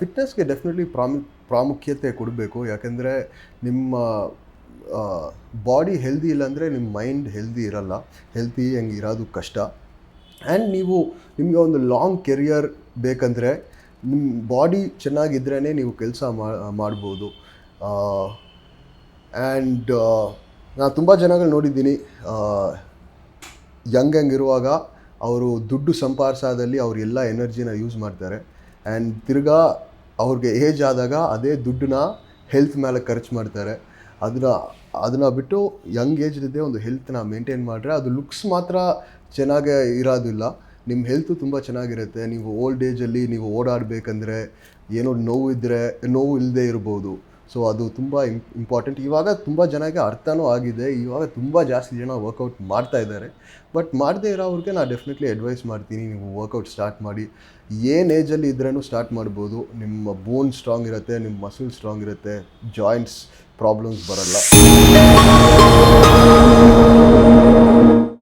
ಫಿಟ್ನೆಸ್ಗೆ definitely from, ಪ್ರಾಮುಖ್ಯತೆ ಕೊಡಬೇಕು. ಯಾಕೆಂದರೆ ನಿಮ್ಮ ಬಾಡಿ ಹೆಲ್ದಿ ಇಲ್ಲಾಂದರೆ ನಿಮ್ಮ ಮೈಂಡ್ ಹೆಲ್ದಿ ಇರಲ್ಲ. ಹೆಲ್ತಿ ಹೆಂಗೆ ಇರೋದು ಕಷ್ಟ. ಆ್ಯಂಡ್ ನೀವು ನಿಮಗೆ ಒಂದು ಲಾಂಗ್ ಕೆರಿಯರ್ ಬೇಕಂದರೆ ನಿಮ್ಮ ಬಾಡಿ ಚೆನ್ನಾಗಿದ್ರೇ ನೀವು ಕೆಲಸ ಮಾಡ್ಬೋದು. ಆ್ಯಂಡ್ ನಾನು ತುಂಬ ಜನಗಳು ನೋಡಿದ್ದೀನಿ. ಯಂಗ್ ಯಂಗ್ ಇರುವಾಗ ಅವರು ದುಡ್ಡು ಸಂಪಾದಿಸೋದಲ್ಲಿ ಎಲ್ಲ ಎನರ್ಜಿನ ಯೂಸ್ ಮಾಡ್ತಾರೆ. ಆ್ಯಂಡ್ ತಿರ್ಗಾ ಅವ್ರಿಗೆ ಏಜ್ ಆದಾಗ ಅದೇ ದುಡ್ಡನ್ನ ಹೆಲ್ತ್ ಮೇಲೆ ಖರ್ಚು ಮಾಡ್ತಾರೆ. ಅದನ್ನ ಅದನ್ನ ಬಿಟ್ಟು ಯಂಗ್ ಏಜ್ದೇ ಒಂದು ಹೆಲ್ತ್ನ ಮೇಂಟೈನ್ ಮಾಡಿದ್ರೆ ಅದು ಲುಕ್ಸ್ ಮಾತ್ರ ಚೆನ್ನಾಗೇ ಇರೋದಿಲ್ಲ. ನಿಮ್ಮ ಹೆಲ್ತು ತುಂಬ ಚೆನ್ನಾಗಿರುತ್ತೆ. ನೀವು ಓಲ್ಡ್ ಏಜಲ್ಲಿ ನೀವು ಓಡಾಡಬೇಕಂದ್ರೆ ಏನೋ ನೋವು ಇದ್ದರೆ ನೋವು ಇಲ್ಲದೆ ಇರ್ಬೋದು. ಸೊ ಅದು ತುಂಬ ಇಂಪಾರ್ಟೆಂಟ್ ಇವಾಗ ತುಂಬ ಜನಕ್ಕೆ ಅರ್ಥನೂ ಆಗಿದೆ. ಇವಾಗ ತುಂಬ ಜಾಸ್ತಿ ಜನ ವರ್ಕೌಟ್ ಮಾಡ್ತಾ ಇದ್ದಾರೆ. ಬಟ್ ಮಾಡದೇ ಇರೋವ್ರಿಗೆ ನಾನು ಡೆಫಿನೆಟ್ಲಿ ಅಡ್ವೈಸ್ ಮಾಡ್ತೀನಿ. ನೀವು ವರ್ಕೌಟ್ ಸ್ಟಾರ್ಟ್ ಮಾಡಿ. ಏನು ಏಜಲ್ಲಿ ಇದ್ರೂ ಸ್ಟಾರ್ಟ್ ಮಾಡ್ಬೋದು. ನಿಮ್ಮ ಬೋನ್ ಸ್ಟ್ರಾಂಗ್ ಇರುತ್ತೆ, ನಿಮ್ಮ ಮಸಲ್ ಸ್ಟ್ರಾಂಗ್ ಇರುತ್ತೆ. ಜಾಯಿಂಟ್ಸ್ ಪ್ರಾಬ್ಲಮ್ಸ್ ಬರಲ್ಲ.